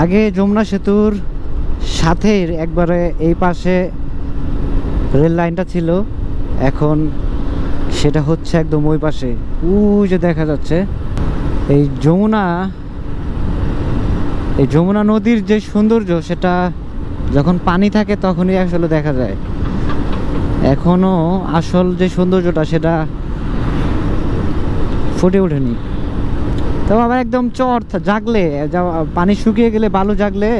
আগে যমুনা সেতুর সাথে একবারে এই পাশে রেল লাইনটা ছিল। এখন সেটা হচ্ছে একদম ওই পাশে। ওই যে দেখা যাচ্ছে, এই যমুনা এই যমুনা নদীর যে সৌন্দর্য, সেটা যখন পানি থাকে তখনই আসলে দেখা যায়। এখনও আসল যে সৌন্দর্যটা, সেটা ফুটে ওঠেনি। তো আবার একদম চর জাগলে পানি শুকিয়ে গেলে বালু জাগলে,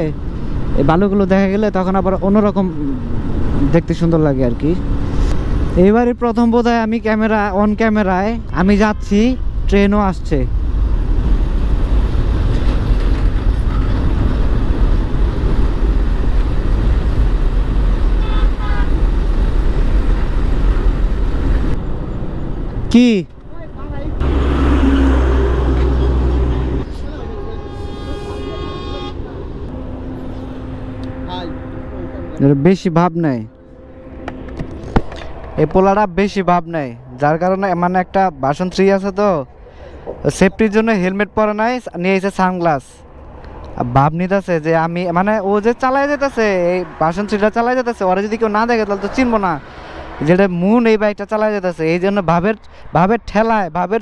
এই বালুগুলো দেখা গেলে তখন আবার অন্যরকম দেখতে সুন্দর লাগে আর কি। এবারে প্রথম বোধহয় আমি ক্যামেরা অন ক্যামেরায় আমি যাচ্ছি, ট্রেনও আসছে। কি? বেশি ভাব নেয় এই পোলাটা বেশি ভাব নেয় যার কারণে মানে একটা বাসন থ্রি আছে তো সেফটির জন্য হেলমেট পরে নাই, নিয়ে এসে সানগ্লাস ভাব নিতেছে যে আমি মানে ও যে চালাই যেতেছে, এই বাসন থ্রিটা চালাই যেতেছে, ওরা যদি কেউ না দেখে তাহলে তো চিনবো না। যেটা মুন এই বাইকটা চালাই যেতেছে, এই জন্য ভাবের ভাবের ঠেলায়, ভাবের